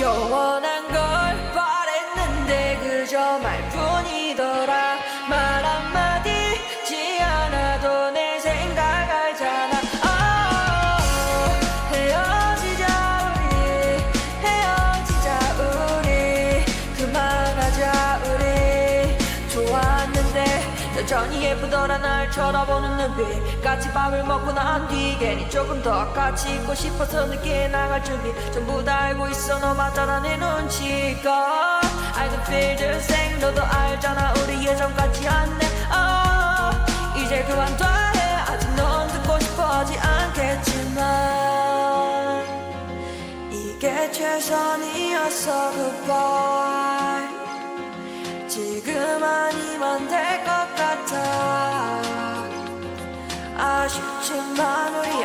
영원한 여전히 예쁘더라 날 쳐다보는 눈빛. 같이 밥을 먹고 난 뒤 괜히 조금 더 같이 있고 싶어서 늦게 나갈 준비. 전부 다 알고 있어 너 맞잖아 내 눈치가 I can feel the same 너도 알잖아 우리 예전 같지 않네. Oh, 이제 그만둬 해 아직 넌 듣고 싶어 하지 않겠지만. 이게 최선이었어 goodbye. 지금 아니면 될 아쉽지만 우리